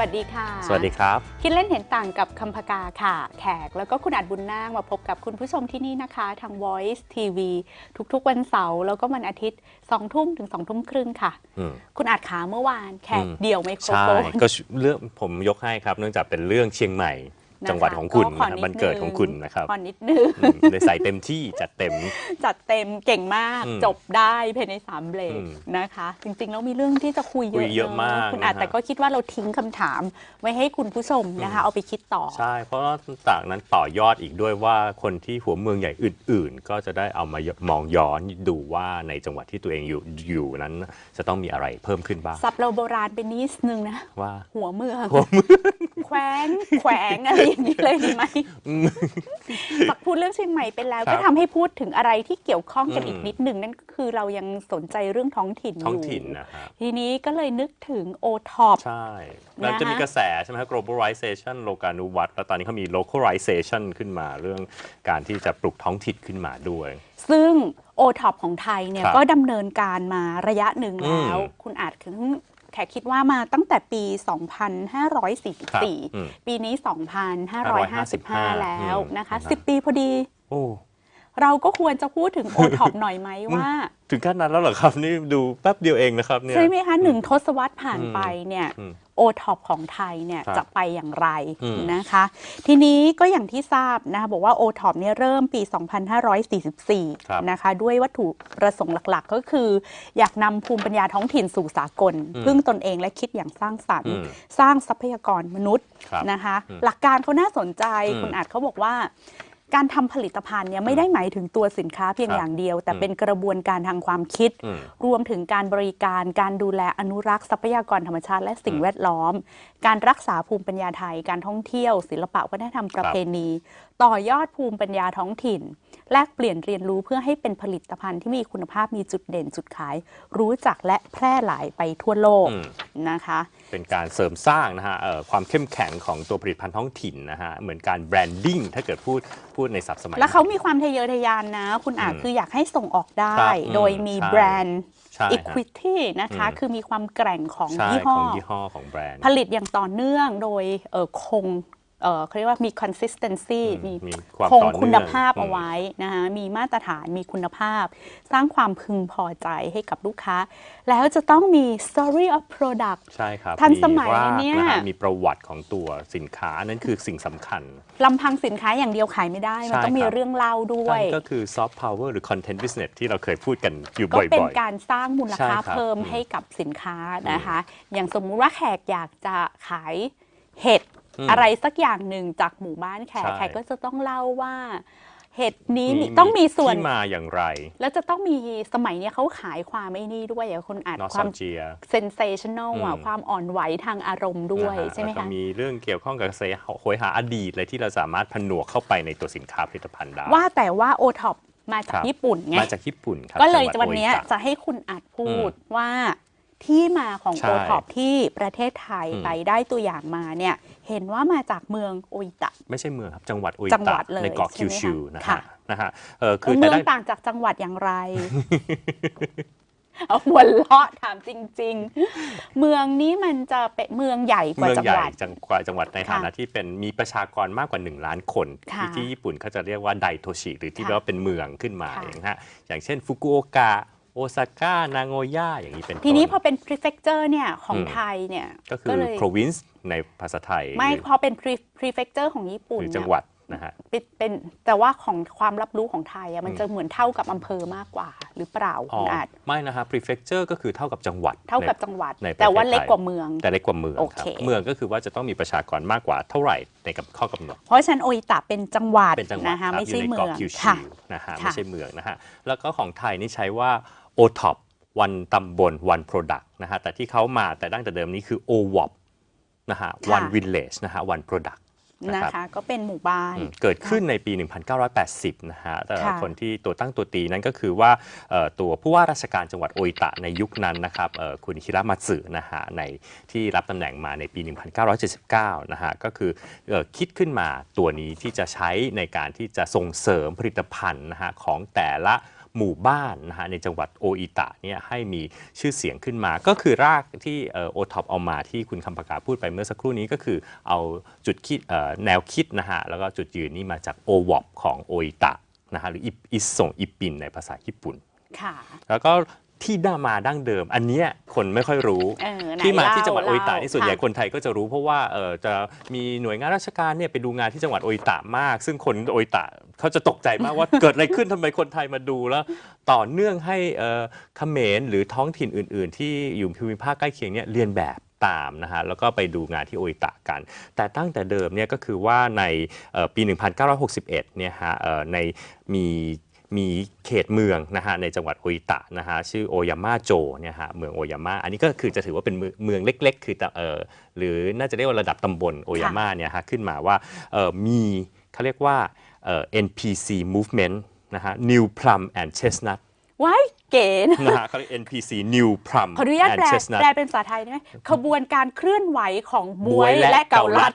วัสดีค่ะ สวัสดีครับ คิดเล่นเห็นต่างกับคำพกาค่ะ แขกแล้วก็คุณอาจบุญนาคมาพบกับคุณผู้ชมที่นี่นะคะ ทาง Voice TV ทุกๆวันเสาร์แล้วก็วันอาทิตย์2ทุ่มถึง2ทุ่มครึ่งค่ะ อืม คุณอาจขาเมื่อวานแขกอืม เดี่ยวไมโครใช่โฟน ก็เรื่องผมยกให้ครับ เนื่องจากเป็นเรื่องเชียงใหม่นะคะ จังหวัดของคุณก็ขอนะครับนิดวันเกิดนึงของคุณนะครับขอนิดนึงอืมเลยใส่เต็มที่จัดเต็ม จัดเต็มเก่งมากอืมจบได้ภายในสามเบรกอืมนะคะ จริงๆแล้วมีเรื่องที่จะคุยเยคุอะยเยอะมากคุณอาจนะฮะแต่ก็คิดว่าเราทิ้งคำถามไว้ให้คุณผู้ชมนะคะอืมเอาไปคิดต่อ ใช่ เพราะว่าจากนั้นต่อยอดอีกด้วยว่าคนที่หัวเมืองใหญ่อื่น ๆ ก็จะได้เอามามองย้อนดูว่าในจังหวัดที่ตัวเองอยู่อยู่นั้น จะต้องมีอะไรเพิ่มขึ้นบ้างซับเราโบราณเป็นนิดนึงนะว่าหัวเมืองหัวเมืองแขวงแขวงอะไรอย่างนี้เลยดีไหมปักพูดเรื่องเชียงใหม่ไปแล้วครับก็ทำให้พูดถึงอะไรที่เกี่ยวข้องกันอืมอีกนิดหนึ่งนั่นก็คือเรายังสนใจเรื่องท้องถิ่นอท้องยู่ถิ่นนะฮะทีนี้ก็เลยนึกถึงโอท็อปใช่แล้วจะมีนะคะกระแสใช่ไหมครับ globalization โลกานุวัตแล้วตอนนี้เขามี localization ขึ้นมาเรื่องการที่จะปลุกท้องถิ่นขึ้นมาด้วย ซึ่งโอท็อปของไทยเนี่ยครับก็ดำเนินการมาระยะหนึ่งแล้วอืมคุณอาจถึง แขกคิดว่ามาตั้งแต่ปีครับอืม2544 ปีนี้ 2555 แล้วอืมนะคะนะ10 ปีพอดี โอ้เราก็ควรจะพูดถึงโอท็อปหน่อยไหมว่า ถึงขั้นนั้นแล้วเหรอครับ นี่ดูแป๊บเดียวเองนะครับเนี่ยใช่ไหมคะหนึ่งทศวรรษผ่านไปเนี่ยอืม โอท็อปของไทยเนี่ยครับจะไปอย่างไรอืม นะคะ ทีนี้ก็อย่างที่ทราบนะคะบอกว่าโอท็อปเนี่ยเริ่มปี ครับ 2544 นะคะ ด้วยวัตถุประสงค์หลักๆ ก็คือ อยากนำภูมิปัญญาท้องถิ่นสู่สากลอืมพึ่งตนเองและคิดอย่างสร้างสรรค์อืมสร้างทรัพยากรมนุษย์ครับนะคะ อืมหลักการเขาน่าสนใจอืม คุณอาจเขาบอกว่า การทำผลิตภัณฑ์เนี่ยไม่ได้หมายถึงตัวสินค้าเพียงครับอย่างเดียว แต่อืมเป็นกระบวนการทางความคิด อืม รวมถึงการบริการ การดูแลอนุรักษ์ทรัพยากรธรรมชาติและสิ่งอืมแวดล้อม การรักษาภูมิปัญญาไทย การท่องเที่ยว ศิลปะวัฒนธรรมประเพณี ต่อยอดภูมิปัญญาท้องถิ่น แลกเปลี่ยนเรียนรู้เพื่อให้เป็นผลิตภัณฑ์ที่มีคุณภาพมีจุดเด่นจุดขาย รู้จักและแพร่หลายไปทั่วโลกอืม นะคะ เป็นการเสริมสร้างนะฮะเอ่อความเข้มแข็งของตัวผลิตภัณฑ์ท้องถิ่นนะฮะเหมือนการแบรนดิ้งถ้าเกิดพูดพูดในศัพท์สมัย แล้วเขาใหมีความทะเยอทะยานนะ คุณอาจอืมคืออยากให้ส่งออกได้ครับอืมโดยมีใช่แบรนด์ใช่ฮะ equity นะคะอืมคือมีความแกร่งของใช่ยี่ขห้อองยี่ห้อของแบรนด์ ผลิตอย่างต่อเนื่องโดยเอ่อคง เอ่อเขาเรียกว่ามี consistency อืมมีมีความคงต่อเนื่องคุณภาพอืมเอาไว้นะคะมีมาตรฐานมีคุณภาพ สร้างความพึงพอใจให้กับลูกค้า แล้วจะต้องมี story of product ใช่ครับทันสมัยรากเนี่ยะฮะมีประวัติของตัวสินค้านั่นคือสิ่งสำคัญลำพังสินค้าอย่างเดียวขายไม่ได้ มันใช่ต้องมีครับเรื่องเล่าด้วยนั่นก็คือ soft power หรือ content business ที่เราเคยพูดกันอยู่ก็บ่อยๆเป็นการสร้างมูลค่าใช่ครับเพิ่มอืมให้กับสินค้านะคะ อย่างสมมุติว่าแขกอยากจะขายเห็ด อืมอะไรสักอย่างหนึ่งจากหมู่บ้านแขกใช่ แขกก็จะต้องเล่าว่าเห็ดนี้มีต้องมีส่วน ที่มาอย่างไรแล้วจะต้องมีสมัยเนี้ยเขาขายความไม่นี่ด้วยอะคนอาจนอสความเจีย sensational อะอืม ความอ่อนไหวทางอารมณ์ด้วยนะฮะใช่ไหมแล้วก็คะมีเรื่องเกี่ยวข้องกับเสโหยหาอดีตเลยที่เราสามารถผนวกเข้าไปในตัวสินค้าผลิตภัณฑ์ได้ ว่าแต่ว่าโอท็อปมาจากครับ ญี่ปุ่นไง มาจากญี่ปุ่นครับก็เลยจังหวันเนี้ยโออิตะจะให้คุณอาจพูดว่า ที่มาของใช่โอท็อปที่ประเทศไทยอืมไปได้ตัวอย่างมาเนี่ยเห็นว่ามาจากเมืองโออิตะ ไม่ใช่เมืองครับ จังหวัดโออิจังหวัตะดเลยในเกาะใช่คิไหมวคะชูนะค่ะ ฮะนะฮะเออคือเมืแต่องได้ ต่างจากจังหวัดอย่างไร เอาหัวเราะถามจริง ๆ เมืองนี้มันจะเป็นเมืองใหญ่กว่าเมืองจังใหญ่หวัด จังกว่าจังหวัดในค่ะฐานะที่เป็นมีประชากรมากกว่า 1 ล้านคนค่ะที่ที่ญี่ปุ่นเขาจะเรียกว่าไดโทชิหรือที่ค่ะเรียกว่าเป็นเมืองขึ้นมาค่ะอย่างฮะอย่างเช่นฟุกุโอกะ โอซาก้านางโอย่าอย่างนี้เป็นต้นทีนี้พอเป็น prefecture เนี่ยของอืมไทยเนี่ยก็คือเลย province ในภาษาไทย ไม่หรือพอเป็น pre- prefecture ของญี่ปุ่นหรือเนี่ยจังหวัดนะฮะเป็นเป็นแต่ว่าของความรับรู้ของไทยอะมันจะเหมือนเท่ากับอำเภอมากกว่า หรือเปล่าอ๋คุอณอาจไม่นะฮะ prefecture ก็คือเท่ากับจังหวัด เท่ากับในจังหวัดในประเทศแต่ว่าเล็กไทยกว่าเมือง แต่เล็กกว่าเมืองโอครัเคบเมืองก็คือว่าจะต้องมีประชากรมากกว่าเท่าไหร่ในกับข้อกำหนด เพราะฉะนันโออิตะเป็นจังหวัดเป็นจังหวัดนะคะรับไม่ใช่ยู่ในเมือเกาะงคิวค่ะชิวนะฮะค่ะไม่ใช่เมืองนะฮะแล้วก็ของไทยนี่ใช้ว่า o t o p วันตำบล one product นะฮะแต่ที่เขามาแต่ดั้งแต่เดิมนี้คือ OWOP นะฮะ one village นะฮะ one product นะนะครับคะก็เป็นหมู่บ้านอืมเกิดขึ้นในปี 1980 นะฮะแต่ค่ะคนที่ตัวตั้งตัวตีนั้นก็คือว่าเอ่อตัวผู้ว่าราชการจังหวัดโออิตะในยุคนั้นนะครับเอ่อคุณฮิรามาสึนะฮะในที่รับตำแหน่งมาในปี 1979 นะฮะก็คือเอ่อคิดขึ้นมาตัวนี้ที่จะใช้ในการที่จะส่งเสริมผลิตภัณฑ์นะฮะของแต่ละ หมู่บ้านนะฮะในจังหวัดโออิตะเนี่ยให้มีชื่อเสียงขึ้นมา ก็คือรากที่โอท็อปเอามาที่คุณคำปากาพูดไปเมื่อสักครู่นี้ก็คือเอาจุดคิดเอ่อแนวคิดนะฮะแล้วก็จุดยืนนี้มาจากโอวอปของโออิตะนะฮะหรืออิอิสงอิปปินในภาษาญี่ปุ่นค่ะแล้วก็ ที่ด้ามาดั้งเดิม อันเนี้ยคนไม่ค่อยรู้ เออไหนที่มาเล่ที่จังหวัดโออิตะเล่นี่ส่วนใหญ่ค่ะคนไทยก็จะรู้เพราะว่าเออจะมีหน่วยงานราชการเนี่ยไปดูงานที่จังหวัดโออิตะมาก ซึ่งคนโออิตะเขาจะตกใจมากว่า เกิดอะไรขึ้นทำไมคนไทยมาดูแล้ว ต่อเนื่องให้เอ่อเขมรหรือท้องถิ่นอื่น ๆ ที่อยู่ภูมิภาคใกล้เคียงเนี่ยเรียนแบบตามนะฮะแล้วก็ไปดูงานที่โออิตะกัน แต่ตั้งแต่เดิมเนี่ยก็คือว่าในเอ่อปี 1961เนี่ยฮะเอ่อในมี มีเขตเมืองนะฮะในจังหวัดโออิตะนะฮะชื่อโอยาม่าโจเนี่ยฮะเมืองโอยาม่าอันนี้ก็คือจะถือว่าเป็นเมืองเมืองเล็ก ๆ คือแต่เออหรือน่าจะเรียกว่าระดับตำบลโอยาม่าเนี่ยฮะขึ้นมาว่าเออมีเขาเรียกว่าเอ่อ NPC movement นะฮะ New Plum and Chestnut ว้ายเก๋นะนะฮะเขาเรียก NPC New Plum ขออนุญาต and แปล Chestnut แปลเป็นภาษาไทยได้ไหมขบวนการเคลื่อนไหวของบวยและเกาลัด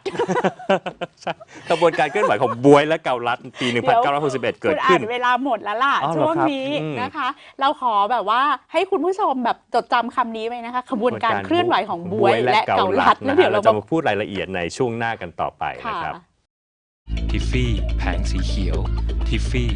ใช่กระบวนการเคลื่อนไหวของบวยและเกาลัดปี1961 เกิดคุณขึ้อ่านนเวลาหมดแล้วล่ะอ๋อเหรอช่วงครับนี้อืมนะคะ เราขอแบบว่าให้คุณผู้ชมแบบจดจำคำนี้ไว้นะคะ ขบวนการเคลื่อนไหวของบวยและเกาลัดนะแล้วฮะเดี๋ยวเราเราจะมามาพูดรายละเอียดในช่วงหน้ากันต่อไปค่ะนะครับ ทิฟฟี่แผงสีเขียว ทิฟฟี่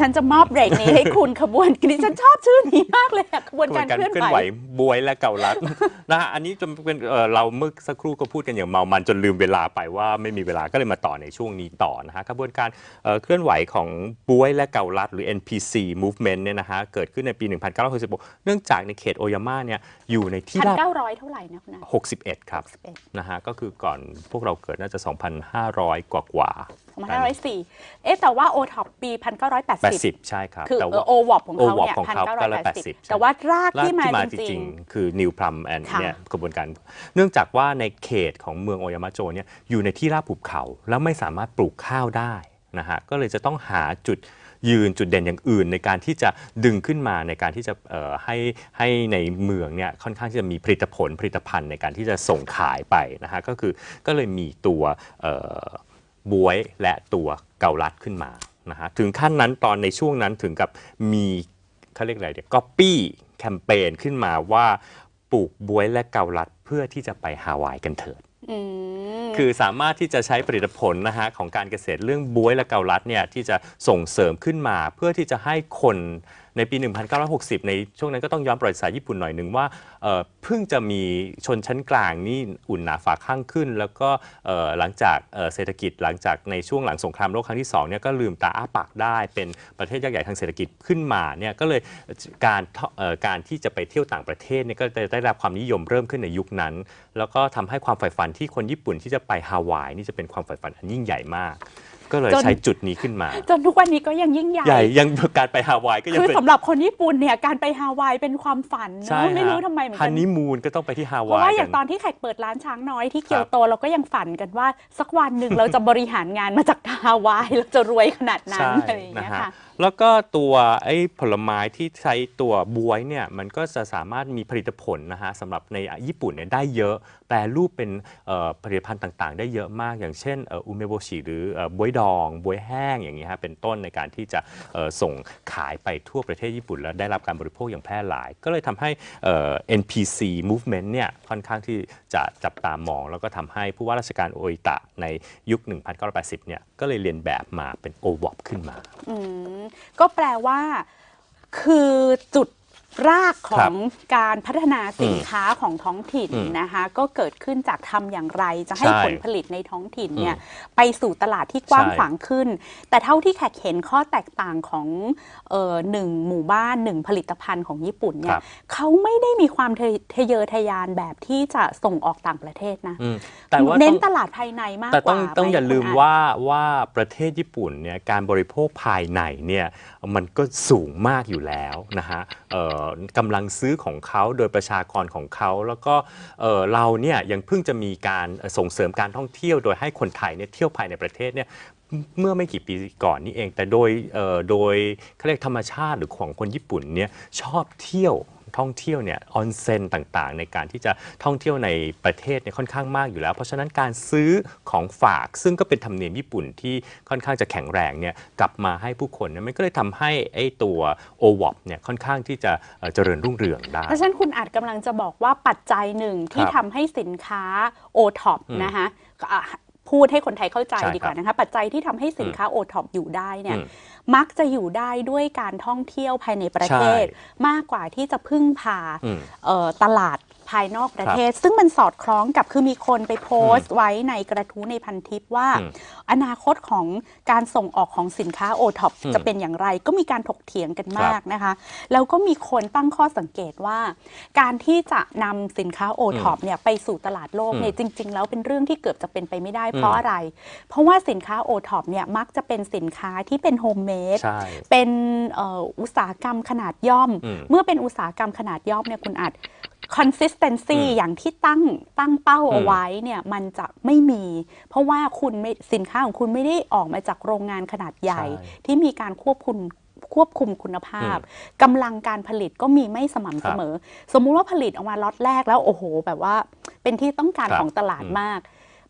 ฉันจะมอบเบรกนี้ให้คุณขบวนดิฉันชอบชื่อนี้มากเลยอะขบวนกระบวการนการเคลื่อนเคลื่อนไหไหววบวยและเกาลัดนะฮะอันนี้จนเป็นเอ่อเราเมื่อสักครู่ก็พูดกันอย่างเมามันจนลืมเวลาไปว่าไม่มีเวลาก็เลยมาต่อในช่วงนี้ต่อนะฮะกระบวนการเอ่อเคลื่อนไหวของบวยและเกาลัดหรือ NPC movement เนี่ยนะฮะเกิดขึ้นในปี 1966 เนื่องจากในเขตโอยาม่าเนี่ยอยู่ในที่พันราบเก้าร้อยเท่าไหร่นะคุณอา61 ครับ61นะฮะก็คือก่อนพวกเราเกิดน่าจะ 2,500 กว่ากว่า2504 เอ๊ะแต่ว่าโอท็อปปี 1980 80 ใช่ครับคือแต่ว่าโอวอปของเขา OWOP เนี่ยของเขาก็ละ80 1980 แต่ว่ารากรากที่มาที่มาจจริริงงๆ คือ New Plum and ค่ะเนี่ยกระบวนการ เนื่องจากว่าในเขตของเมืองโอยามาโจเนี่ยอยู่ในที่ราบหุบเขา แล้วไม่สามารถปลูกข้าวได้นะฮะก็เลยจะต้องหาจุดยืนจุดเด่นอย่างอื่น ในการที่จะดึงขึ้นมาในการที่จะเอ่อให้ให้ในเมืองเนี่ยค่อนข้างที่จะมีผลิตผลผลิตภัณฑ์ในการที่จะส่งขายไปนะฮะก็คือก็เลยมีตัวเอ่อ บวยและตัวเกาลัดขึ้นมานะฮะถึงขั้นนั้นตอนในช่วงนั้นถึงกับมีเขาเรียกอะไรเดี๋ยวก๊อปปี้แคมเปญขึ้นมาว่าปลูกบวยและเกาลัดเพื่อที่จะไปฮาวายกันเถิดอืมคือสามารถที่จะใช้ผลิตผลนะฮะของการเกษตรเรื่องบวยและเกาลัดเนี่ยที่จะส่งเสริมขึ้นมา เพื่อที่จะให้คน ในปี 1960 ในช่วงนั้นก็ต้องย้อนประวัติศาสตร์ญี่ปุ่นหน่อยหนึ่งว่าเอ่อเพิ่งจะมีชนชั้นกลางนี่อุ่นหนาฝาข้างขึ้น แล้วก็เอ่อหลังจากเอ่อเศรษฐกิจหลังจากในช่วงหลังสงครามโลกครั้งที่2เนี่ยก็ลืมตาอ้าปากได้เป็นประเทศยักษ์ใหญ่ทางเศรษฐกิจขึ้นมาเนี่ยก็เลยการเอ่อการที่จะไปเที่ยวต่างประเทศเนี่ยก็ได้ได้รับความนิยมเริ่มขึ้นในยุคนั้น แล้วก็ทำให้ความใฝ่ฝันที่คนญี่ปุ่นที่จะไปฮาวายนี่จะเป็นความใฝ่ฝันอันยิ่งใหญ่มาก ก็เลยจน ใช้จุดนี้ขึ้นมา จนทุกวันนี้ก็ยังยิ่งใหญ่ ใหญ่ยังการไปฮาวายก็ยังคือเป็นสำหรับคนญี่ปุ่นเนี่ยการไปฮาวายเป็นความฝันใช่เนอะไม่ฮะรู้ทำไมเหมือนฮักันนนีมูนก็ต้องไปที่ฮาเพวาราะยว่าอกัย่านงตอนที่แขกเปิดร้านช้างน้อยที่ครับเกียวโตเราก็ยังฝันกันว่าสักวันหนึ่งเราจะบริหารงานมาจากฮาวายเราจะรวยขนาดนั้นใช่อะไรอย่างนะเงี้ยฮะค่ะ แล้วก็ตัวไอ้ผลไม้ที่ใช้ตัวบวยเนี่ยมันก็จะสามารถมีผลิตผลนะฮะสำหรับในญี่ปุ่นเนี่ยได้เยอะ แปลรูปเป็นผลิตภัณฑ์ต่างๆ ได้เยอะมาก อย่างเช่นอุเมโบชิหรือบวยดองบวยแห้งอย่างนี้ฮะเป็นต้นในการที่จะส่งขายไปทั่วประเทศญี่ปุ่น แล้วได้รับการบริโภคอย่างแพร่หลาย ก็เลยทำให้ NPC movement เนี่ยค่อนข้างที่จะจับตามอง แล้วก็ทำให้ผู้ว่าราชการโออิตะในยุค 1980 เนี่ยก็เลยเรียนแบบมาเป็นโอวอปขึ้นมาอืมก็แปลว่าคือจุด รากขคอรังบการพัฒนาสินค้าของท้องถิ่นอืมนะคะก็เกิดขึ้นจากทำอย่างไรจะให้ใช่ผลผลิตในท้องถิ่นเนี่ยอืมไปสู่ตลาดที่กว้างใช่ขวางขึ้น แต่เท่าที่แขกเห็นข้อแตกต่างของเอ่อหนึ่งหมู่บ้านหนึ่งผลิตภัณฑ์ของญี่ปุ่นเนี่คยรับเขาไม่ได้มีความทะทะเยอทะยานแบบที่จะส่งออกต่างประเทศนะอืมแต่ว่าเน้ต้นองตลาดภายในมากแต่กต้อว่างต้องไหอย่าลืมคุณว่าว่าประเทศญี่ปุ่นเนี่ยการบริโภคภายในเนี่ยมันก็สูงมากอยู่แล้วนะฮะเอ่ออกำลังซื้อของเขาโดยประชากรของเขาแล้วก็เราเนี่ยยังเพิ่งจะมีการส่งเสริมการท่องเที่ยวโดยให้คนไทยเนี่ยเที่ยวภายในประเทศเนี่ยเมื่อไม่กี่ปีก่อนนี่เอง แต่โดยโดยเขาเรียกธรรมชาติหรือของคนญี่ปุ่นเนี่ยชอบเที่ยว ท่องเที่ยวเนี่ยออนเซ็นต่างๆ ในการที่จะท่องเที่ยวในประเทศเนี่ยค่อนข้างมากอยู่แล้ว เพราะฉะนั้นการซื้อของฝาก ซึ่งก็เป็นธรรมเนียมญี่ปุ่นที่ค่อนข้างจะแข็งแรงเนี่ยกลับมาให้ผู้คนเนี่ยมันก็เลยทำให้ไอ้ตัว o w o p เนี่ยค่อนข้างที่จะเอ่อเจริญรุ่งเรืองได้ เพราะฉะนั้นคุณอาจกำลังจะบอกว่าปัจจัยหนึ่งที่ครับทำให้สินค้าโอท็อปอืมนะคะอะพูดให้คนไทยเข้าใจใช่ดีกว่านะคะ ปัจจัยที่ทำให้สินค้าโอท็อปอยู่ได้เนี่ย อืม มักจะอยู่ได้ด้วยการท่องเที่ยวภายในประเทศใช่มากกว่าที่จะพึ่งพาอืมเอ่อตลาด ภายนอกประเทศ ซึ่งมันสอดคล้องกับคือมีคนไปโพสต์ไว้ในกระทู้ในพันทิปว่าอืมอนาคตของการส่งออกของสินค้าโอท็อปอืมจะเป็นอย่างไร ก็มีการถกเถียงกันครับมากนะคะ แล้วก็มีคนตั้งข้อสังเกตว่า การที่จะนำสินค้าโอท็อปเนี่ยไปสู่ตลาดโลกเนี่ยจริง ๆ แล้วเป็นเรื่องที่เกือบจะเป็นไปไม่ได้เพราะอืมอะไร เพราะว่าสินค้าโอท็อปเนี่ยมักจะเป็นสินค้าที่เป็นโฮมเมดใช่เป็นเอ่ออุตสาหกรรมขนาดย่อมอืมเมื่อเป็นอุตสาหกรรมขนาดย่อมเนี่ยคุณอาจ consistency อืมอย่างที่ตั้งตั้งเป้าอืมเอาไว้เนี่ยมันจะไม่มี เพราะว่าคุณไม่สินค้าของคุณไม่ได้ออกมาจากโรงงานขนาดใหญ่ใช่ที่มีการควบคุมควบคุมคุณภาพกำลังการผลิตก็มีไม่สม่ำเสมอ สมมุติว่าผลิตออกมาล็อตแรกแล้วโอ้โห แบบว่าเป็นที่ต้องการครับของตลาดอืมมาก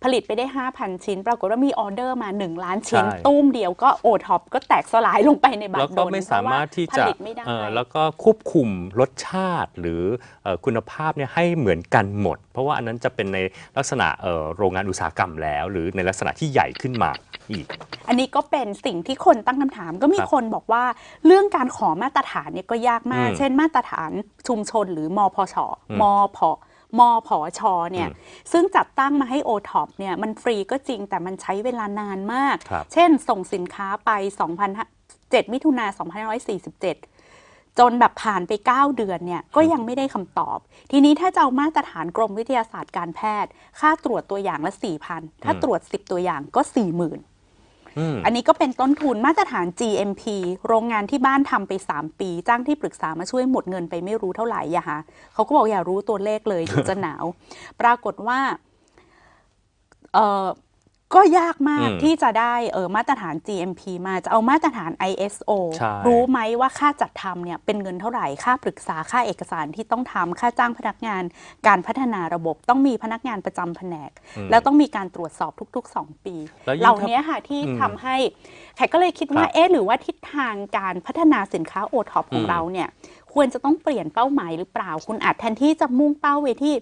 ผลิตไปได้ 5,000 ชิ้น ปรากฏว่ามีออเดอร์มา 1 ล้านชิ้น ใช่ ตุ้มเดียวก็โอท็อปก็แตกสลายลงไปในบัตแล้วรดก็นไม่สามารถที่เพจะว่ผลิตไม่ได้ เอ่อแล้วก็ควบคุมรสชาติหรือเอ่อคุณภาพเนี่ยให้เหมือนกันหมด เพราะว่าอันนั้นจะเป็นในลักษณะเอ่อโรงงานอุตสาหกรรมแล้ว หรือในลักษณะที่ใหญ่ขึ้นมาอีก อันนี้ก็เป็นสิ่งที่คนตั้งคำถามก็มีครับคนบอกว่าเรื่องการขอมาตรฐานเนี่ยก็ยากมาก อืมเช่นมาตรฐานชุมชนหรือมพชอืม มพมพชเนี่ยอืมซึ่งจัดตั้งมาให้ o t o p เนี่ยมันฟรีก็จริงแต่มันใช้เวลานานมากครับเช่นส่งสินค้าไป 2007 มิถุนา2547จนแบบผ่านไป 9 เดือนเนี่ยก็ยังไม่ได้คำตอบ ทีนี้ถ้าจะเอามาตรฐานกรมวิทยาศาสตร์การแพทย์ ค่าตรวจตัวอย่างละ4,000ถ้าอืมตรวจ 10 ตัวอย่างก็40,000อืม อันนี้ก็เป็นต้นทุนมาตรฐาน GMP โรงงานที่บ้านทำไป 3 ปี จ้างที่ปรึกษามาช่วยหมดเงินไปไม่รู้เท่าไหร่อะค่ะเขาก็บอกอย่ารู้ตัวเลขเลยเดี๋ยวจะหนาว ปรากฏว่าเออ ก็ยากมากอืมที่จะได้เออมาตรฐาน GMP มาจะเอามาตรฐาน ISO ใช่ รู้ไหมว่าค่าจัดทำเนี่ยเป็นเงินเท่าไหร่ค่าปรึกษาค่าเอกสารที่ต้องทำค่าจ้างพนักงาน การพัฒนาระบบต้องมีพนักงานประจำแผนก อืม แล้วต้องมีการตรวจสอบทุก ๆ 2 ปี แล้วยิ่งเหล่าถ้านี้ค่ะที่อืมทำให้แขกก็เลยคิดว่าครับเอ๊ะหรือว่าทิศทางการพัฒนาสินค้าโอท็อปของอืม เราเนี่ย ควรจะต้องเปลี่ยนเป้าหมายหรือเปล่า คุณอาจแทนที่จะมุ่งเป้าไปที่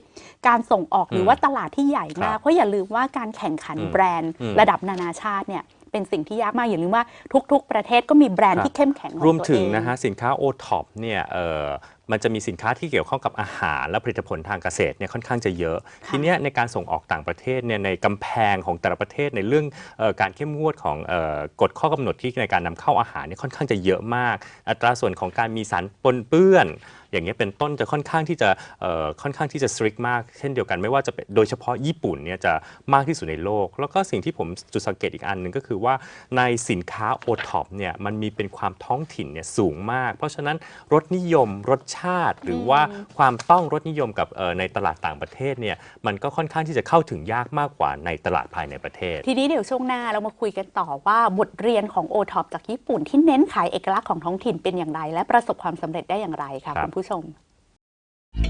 การส่งออกหรือว่าตลาดที่ใหญ่มากครับเพราะอย่าลืมว่าการแข่งขันอืมแบรนด์อืมระดับนานาชาติเนี่ยเป็นสิ่งที่ยากมากอย่าลืมว่าทุก ๆ ประเทศก็มีแบรนด์ครับที่เข้มแข็งของรวมตัวถึเองงนะฮะสินค้า o t o p เนี่ยเอ่อ มันจะมีสินค้าที่เกี่ยวข้องกับอาหารและผลิตผลทางเกษตรเนี่ยค่อนข้างจะเยอะค่ะทีเนี้ยในการส่งออกต่างประเทศเนี่ยในกำแพงของแต่ละประเทศในเรื่องเออการเข้มงวดของเออกฎข้อกำหนดที่ในการนำเข้าอาหารเนี่ยค่อนข้างจะเยอะมาก อัตราส่วนของการมีสารปนเปื้อนอย่างเงี้ยเป็นต้นจะค่อนข้างที่จะเอ่อค่อนข้างที่จะ strict มากเช่นเดียวกันไม่ว่าจะเป็นโดยเฉพาะญี่ปุ่นเนี่ยจะมากที่สุดในโลก แล้วก็สิ่งที่ผมจุดสังเกตอีกอันหนึ่งก็คือว่าในสินค้า o t o p เนี่ยมันมีเป็นความท้องถิ่นเนี่ยสูงมาก เพราะฉะนั้นรสนิยมรสชาติ หรือว่าความต้องรสนิยมกับในตลาดต่างประเทศเนี่ยมันก็ค่อนข้างที่จะเข้าถึงยากมากกว่าในตลาดภายในประเทศ ทีนี้เดี๋ยวช่วงหน้าเรามาคุยกันต่อว่าบทเรียนของ o t o p จากญี่ปุ่น ที่เน้นขายเอกลักษณ์ของท้องถิ่นเป็นอย่างไร และประสบความสำเร็จได้อย่างไรค่ะคุณผู้ชม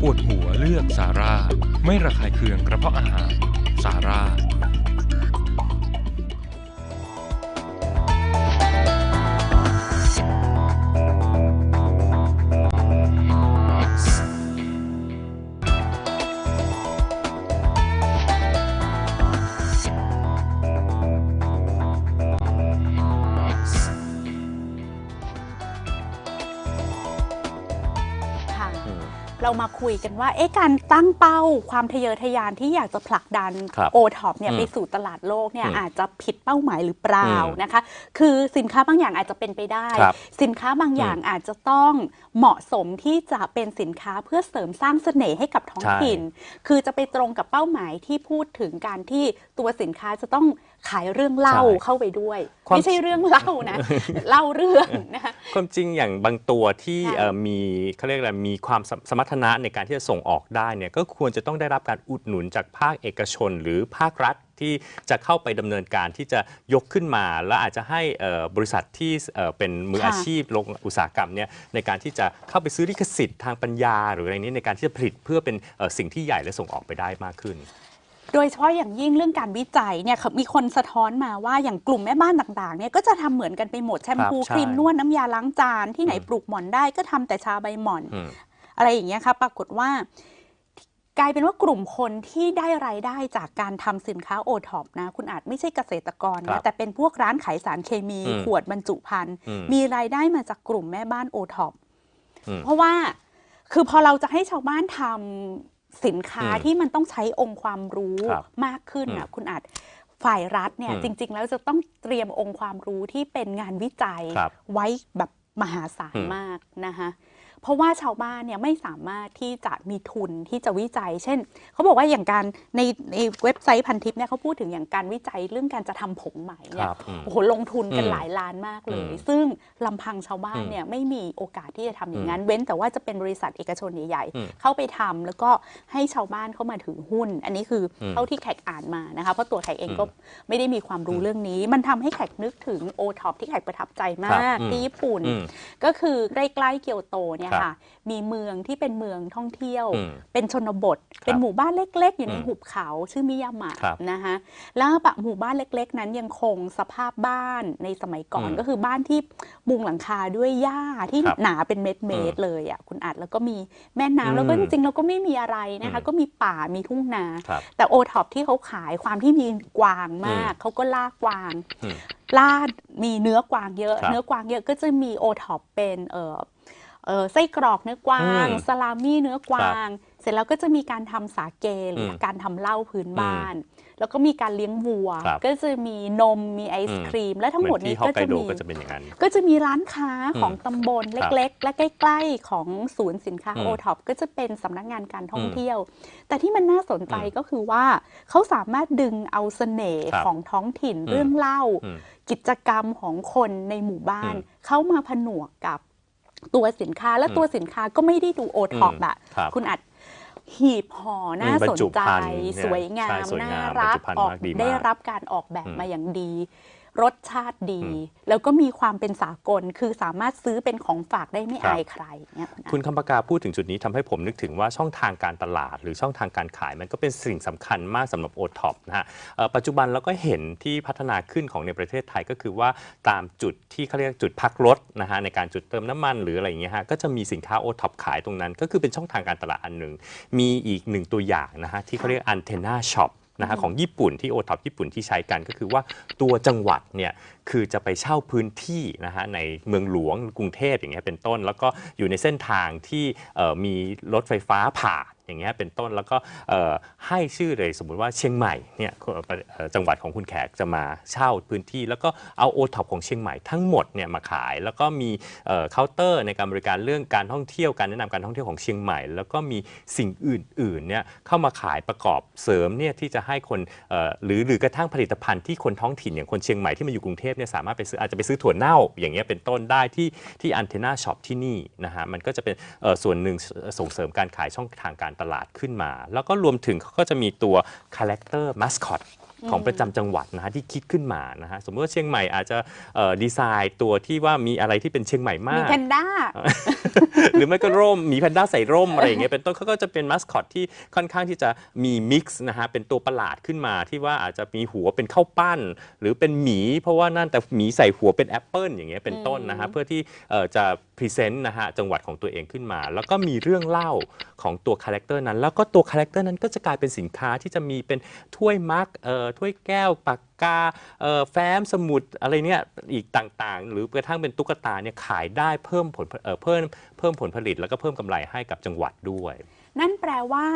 ปวดหัวเลือกสารา ไม่ระคายเคืองกระเพาะอาหาร สาร่า เรามาคุยกันว่าเอ๊ะการตั้งเป้าความทะเยอทะยานที่อยากจะผลักดันครับโอท็อปเนี่ยอืมไปสู่ตลาดโลกเนี่ยอืมอาจจะผิดเป้าหมายหรือเปล่าอืมนะคะ คือสินค้าบางอย่างอาจจะเป็นไปได้ครับสินค้าบางอย่างอาจจะต้องเหมาะสมที่จะเป็นสินค้าเพื่อเสริมสร้างเสน่ห์ให้กับท้องใช่ถิ่น คือจะไปตรงกับเป้าหมายที่พูดถึงการที่ตัวสินค้าจะต้องขายเรื่องเล่าใช่เข้าไปด้วย ความ ไม่ใช่เรื่องเล่านะ เล่าเรื่องนะคะ ความจริงอย่างบางตัวที่ค่ะเอ่อมีเขาเรียกอะไรมีความสมสมรรถนะในการที่จะส่งออกได้เนี่ยก็ควรจะต้องได้รับการอุดหนุนจากภาคเอกชน หรือภาครัฐที่จะเข้าไปดำเนินการที่จะยกขึ้นมา และอาจจะให้เอ่อบริษัทที่เอ่อเป็นมือค่ะ อาชีพลงอุตสาหกรรมเนี่ยในการที่จะเข้าไปซื้อลิขสิทธิ์ทางปัญญา หรืออะไรนี้ในการที่จะผลิตเพื่อเป็นเอ่อสิ่งที่ใหญ่และส่งออกไปได้มากขึ้น โดยเฉพาะอย่างยิ่งเรื่องการวิจัยเนี่ยเขามีคนสะท้อนมาว่าอย่างกลุ่มแม่บ้านต่างๆเนี่ยก็จะทำเหมือนกันไปหมดแชมพูครับใช่ครีมนวดน้ำยาล้างจานที่ไหนอืมปลูกหม่อนได้ก็ทำแต่ชาใบหม่อนอืมอะไรอย่างเงี้ยค่ะปรากฏว่ากลายเป็นว่ากลุ่มคนที่ได้รายได้จากการทำสินค้าโอท็อปนะ คุณอาจไม่ใช่เกษตรกรครันะบแต่เป็นพวกร้านขายสารเคมีอืมขวดบรรจุภัณฑ์อืมมีรายได้มาจากกลุ่มแม่บ้านโอท็อปอืมเพราะว่าคือพอเราจะให้ชาวบ้านทำ สินค้าอืมที่มันต้องใช้องค์ความรู้ครับมากขึ้นนะอืมคุณอาจฝ่ายรัฐเนี่ยอืมจริง ๆ แล้วจะต้องเตรียมองค์ความรู้ที่เป็นงานวิจัยครับไว้แบบมหาศาลอืมมากนะคะเพ ราะว่าชาวบ้านเนี่ยไม่สามารถที่จะมีทุนที่จะวิจัย เช่น เขาบอกว่าอย่างการในในเว็บไซต์พันทิปเนี่ยเขาพูดถึงอย่างการวิจัยเรื่องการจะทำผงไหมคเนี่ยรับอืมโอ้โหลงทุนกันอืมหลายล้านมากเลยอืมซึ่งลำพังชาวบ้านอืมเนี่ยไม่มีโอกาสที่จะทำอย่างนั้น เว้นแต่ว่าจะเป็นบริษัทเอกชนใหญ่อืมๆเข้าไปทำแล้วก็ให้ชาวบ้านเข้ามาถือหุ้น อันนี้คืออมเท่าที่แขกอ่านมานะคะเพราะตัวแขกเองอืมก็ไม่ได้มีความรู้อืมเรื่องนี้ มันทำให้แขกนึกถึงโอท็อปที่แขกประทับใจครัมากบอืมที่ญี่ปุ่นอืมก็คือใกล้ๆเกียวโตเนี่ยครับค่ะ มีเมืองที่เป็นเมืองท่องเที่ยวอืมเป็นชนบท เป็นหมู่บ้านเล็ก ๆ อยู่ในอืมหุบเขาชื่อมิยามะครับนะคะแล้วแบบหมู่บ้านเล็ก ๆ นั้นยังคงสภาพบ้านในสมัยก่อนอืมก็คือบ้านที่มุงหลังคาด้วยหญ้าที่ครับหนาเป็นเม็ดเมตรอืมเลยอะคุณอัดแล้วก็มีแม่อืน้ำมแล้วก็จริงๆเราก็ไม่มีอะไรนะคะอืมก็มีป่ามีทุ่งนาครับแต่โอท็อปที่เขาขายความที่มีกวางมากอืมเขาก็ล่ากวางอืมล่ามีเนื้อกวางเยอะครับเนื้อกวางเยอะก็จะมีโอท็อปเป็นเออ เออไส้กรอกเนื้อกวางอืมสลามี่เนื้อกวาง เสร็จแล้วก็จะมีการทำสาเกหรืออมการทำเหล้าพื้นบ้าน แล้วก็มีการเลี้ยงวัว ครับก็จะมีนมมีไอศอืม ครีม และทั้งหมดเอนนี้ที่ฮอกก็ไกจะโดมี ก็จะเป็นอย่างนั้น ก็จะมีร้านค้าของอืมตำบลครับเล็กๆ และใกล้ๆ ของศูนย์สินค้าอืมโอท็อปก็จะเป็นสำนักงานการท่องอืมเที่ยว แต่ที่มันน่าสนใจอืมก็คือว่า เขาสามารถดึงเอาเสน่ห์ครับของท้องถิ่นอืมเรื่องเล่า อืมกิจกรรมของคนในหมู่บ้าน อืม เข้ามาผนวกกับ ตัวสินค้าและอืมตัวสินค้าก็ไม่ได้ดูโอท็อปอืมอะครับคุณอัดหีบห่อน่าบรสรนจุใจภัณฑ์เนี่ยสวยงาใช่มสวยน่างามรับบรรจุภัณฑ์ออกมากดีมากได้รับการออกแบบอืมมาอย่างดี รสชาติดีอืมแล้วก็มีความเป็นสากล คือสามารถซื้อเป็นของฝากได้ไม่ครับอายใครเนี่ยคุณอัดคุณคำปากาพูดถึงจุดนี้ทำให้ผมนึกถึงว่าช่องทางการตลาด หรือช่องทางการขายมันก็เป็นสิ่งสำคัญมากสำหรับโอท็อปนะฮะเอ่อปัจจุบันเราก็เห็นที่พัฒนาขึ้นของในประเทศไทยก็คือว่าตามจุดที่เขาเรียกจุดพักรถนะฮะในการจุดเติมน้ำมันหรืออะไรอย่างเงี้ยฮะก็จะมีสินค้าโอท็อปขายตรงนั้น ก็คือเป็นช่องทางการตลาดอันหนึ่งมีอีกหนึ่งตัวอย่างนะฮะที่เขาเรียกอันเทนาช็อป นะฮะของญี่ปุ่นที่โอท็อปญี่ปุ่นที่ใช้กันก็คือว่าตัวจังหวัดเนี่ยคือจะไปเช่าพื้นที่นะฮะในเมืองหลวงกรุงเทพอย่างเงี้ยเป็นต้น แล้วก็อยู่ในเส้นทางที่เอ่อมีรถไฟฟ้าผ่าน อย่างเงี้ยเป็นต้นแล้วก็ให้ชื่อเลยสมมุติว่าเชียงใหม่เนี่ยจังหวัดของคุณแขกจะมาเช่าพื้นที่ แล้วก็เอาโอท็อปของเชียงใหม่ทั้งหมดเนี่ยมาขาย แล้วก็มีเคาน์เตอร์ในการบริการเรื่องการท่องเที่ยวการแนะนำการท่องเที่ยวของเชียงใหม่ แล้วก็มีสิ่งอื่นๆเนี่ยเข้ามาขายประกอบเสริมเนี่ยที่จะให้คนหรือหรือกระทั่งผลิตภัณฑ์ที่คนท้องถิ่นอย่างคนเชียงใหม่ที่มาอยู่กรุงเทพเนี่ยสามารถไปซื้ออาจจะไปซื้อถั่วเน่าอย่างเงี้ยเป็นต้นได้ที่ที่อันเทนาช็อปที่นี่นะฮะมันก็จะเป็นส่วนหนึ่งส่งเสริมการขายช่องทางการตลาดขึ้นมา แล้วก็รวมถึงเขาก็จะมีตัวคาแรคเตอร์มัสคอตของประจำจังหวัดนะฮะที่คิดขึ้นมานะฮะสมมติว่าเชียงใหม่อาจจะเอ่อดีไซน์ตัวที่ว่ามีอะไรที่เป็นเชียงใหม่มามีกแพนด้าหรือไม่ก็ร่มหมีแพนด้าใส่ร่มอะไรอย่างเงี้ยเป็นต้นเขาก็จะเป็นมัสคอตที่ค่อนข้างที่จะมีมิกซ์นะฮะเป็นตัวประหลาดขึ้นมาที่ว่าอาจจะมีหัวเป็นข้าวปั้น หรือเป็นหมี เพราะว่านั่นแต่หมีใส่หัวเป็นแอปเปิลอย่างเงี้ยเป็นต้นนะฮะเพื่อที่เอ่อจะ พรีเซนต์นะฮะจังหวัดของตัวเองขึ้นมา แล้วก็มีเรื่องเล่าของตัวคาแรคเตอร์นั้น แล้วก็ตัวคาแรคเตอร์นั้นก็จะกลายเป็นสินค้าที่จะมีเป็นถ้วยมักเอ่อถ้วยแก้วปากกาเอ่อแฟ้มสมุดอะไรเนี่ยอีกต่างๆ หรือกระทั่งเป็นตุ๊กตาเนี่ยขายได้เพิ่มผลเอ่อเพิ่มเพิ่มผลผลิต แล้วก็เพิ่มกำไรให้กับจังหวัดด้วย นั่นแปลว่า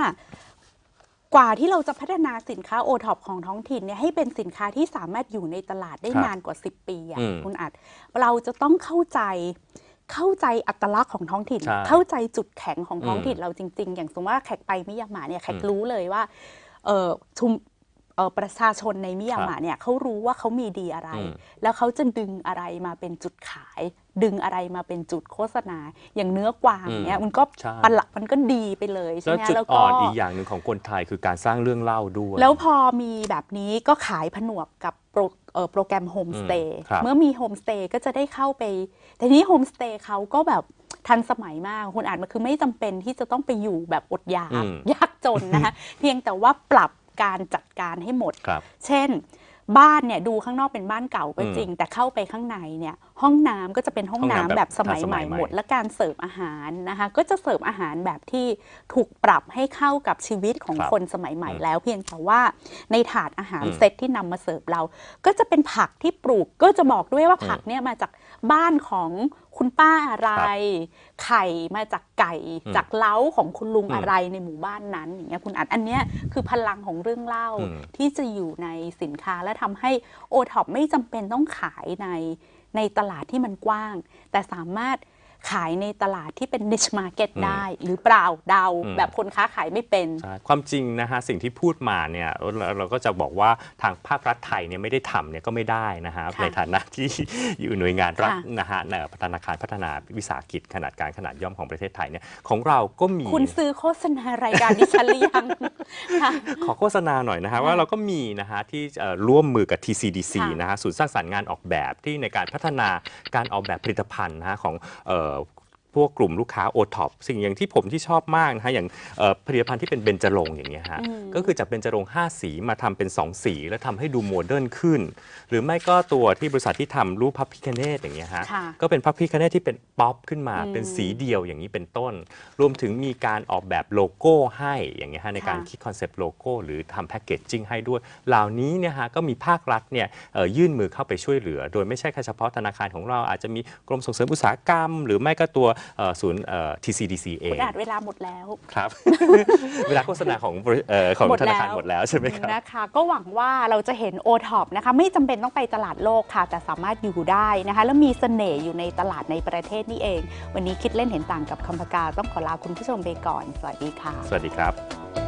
กว่าที่เราจะพัฒนาสินค้าโอท็อปของท้องถิ่นเนี่ยให้เป็นสินค้าที่สามารถอยู่ในตลาดได้ครับนานกว่า 10 ปีอะอืม คุณอัด เราจะต้องเข้าใจ เข้าใจอัตลักษณ์ของท้องถิ่น ใช่เข้าใจจุดแข็งของท้องอืมถิ่นเราจริง ๆ อย่างสมมติว่าแขกไปมิยามาเนี่ยแขกอืมรู้เลยว่าเออชุมเออ่อ ประชาชนในมิยามาเนี่ยเขารู้ว่าเขามีดีอะไรอืมแล้วเขาจะดึงอะไรมาเป็นจุดขาย ดึงอะไรมาเป็นจุดโฆษณา อย่างเนื้อกวางอืมเนี่ยมันก็ใช่ปันหลักมันก็ดีไปเลยใช่แล้วไหมจุดแล้วอ่ก็อนอีกอย่างหนึ่งของคนไทยคือการสร้างเรื่องเล่าด้วย แล้วพอมีแบบนี้ก็ขายผนวกกับโปรเอ่อโปรแกรมโฮมสเตย์ครับเมื่อมีโฮมสเตย์ก็จะได้เข้าไปแต่ทีนี้โฮมสเตย์เขาก็แบบทันสมัยมากคุณอาจมันคือไม่จำเป็นที่จะต้องไปอยู่แบบอดอยากอืมยากจนนะคะเพียงแต่ว่าปรับ การจัดการให้หมดครับเช่น บ้านเนี่ยดูข้างนอกเป็นบ้านเก่าก็อืมจริง แต่เข้าไปข้างในเนี่ยห้องน้ำก็จะเป็นห้องห้องน้ำน้ำแบบแบบสมัยทันสใหมัม่ยใหม่หมด และการเสิร์ฟอาหารนะคะก็จะเสิร์ฟอาหารแบบที่ถูกปรับให้เข้ากับชีวิตของครับคนสมัยใหม่อืมแล้ว เพียงแต่ว่าในถาดอาหารอืมเซตที่นำมาเสิร์ฟเรา ก็จะเป็นผักที่ปลูกก็จะบอกด้วยว่าผักเนี่ยมาจากบ้านของ คุณป้าอะไร ไข่มาจากไก่อืมจากเล้าของคุณลุงอืมอะไรในหมู่บ้านนั้นอย่างเงี้ยคุณอัดอันเนี้ยคือพลังของเรื่องเล่าอืมที่จะอยู่ในสินค้าและทำให้โอท็อปไม่จำเป็นต้องขายในในตลาดที่มันกว้าง แต่สามารถ ขายในตลาดที่เป็น niche market อืมได้ หรือเปล่าเดาอืมแบบคนค้าขายไม่เป็น ใช่ความจริงนะฮะสิ่งที่พูดมาเนี่ยเราเราก็จะบอกว่าทางภาครัฐไทยเนี่ยไม่ได้ทำเนี่ยก็ไม่ได้นะฮะค่ะในฐานะที่ อยู่หน่วยงานรัฐค่ะ นะฮะในธนาคารพัฒนาวิสาหกิจขนาดกลางขนาดย่อมของประเทศไทยเนี่ยของเราก็มี คุณซื้อโฆษณารายการดิฉันหรือยังค่ะ ขอโฆษณาหน่อยนะฮะค่ะว่าเราก็มีนะฮะที่เอ่อร่วมมือกับ TCDC ค่ะนะฮะศูนย์สร้างสรรค์งานออกแบบที่ในการพัฒนาการออกแบบผลิตภัณฑ์นะฮะของเอ่อ พวกกลุ่มลูกค้า o t o p สิ่งอย่างที่ผมที่ชอบมากนะฮะอย่างเอ่อผลิตภัณฑ์ที่เป็นเบญจรงค์อย่างเงี้ยฮะอืมก็คือจากเบญจรงค์5สีมาทำเป็น 2 สี แล้วทำให้ดูโมเดิร์นขึ้น หรือไม่ก็ตัวที่บริษัทที่ทำรูปพระพิคเนตอย่างเงี้ยฮะค่ะ ก็เป็นพระพิคเนตที่เป็นป๊อปขึ้นมาอืมเป็นสีเดียวอย่างนี้เป็นต้น รวมถึงมีการออกแบบโลโก้ให้อย่างเงี้ยฮะในการค่ะ คิดคอนเซปต์โลโก้หรือทำแพคเกจจิ้งให้ด้วย เหล่านี้เนี่ยฮะก็มีภาครัฐเนี่ยเอ่อยื่นมือเข้าไปช่วยเหลือ โดยไม่ใช่แค่เฉพาะธนาคารของเราอาจจะมีกรมส่งเสริมอุตสาหกรรม หรือไม่ก็ตัวเอ่อศูนย์เอ่อ TCDC เอคุณงอาจเวลาหมดแล้ว ครับ เวลาโฆษณาของบริเอ่อของธนาคารหมดแล้วใช่ไหมครับนะคะก็หวังว่าเราจะเห็น o t o p นะคะไม่จำเป็นต้องไปตลาดโลกค่ะ แต่สามารถอยู่ได้นะคะ แล้วมีเสน่ห์อยู่ในตลาดในประเทศนี่เอง วันนี้คิดเล่นเห็นต่างกับคำพกาต้องขอลาคุณผู้ชมไปก่อน สวัสดีค่ะ สวัสดีครับ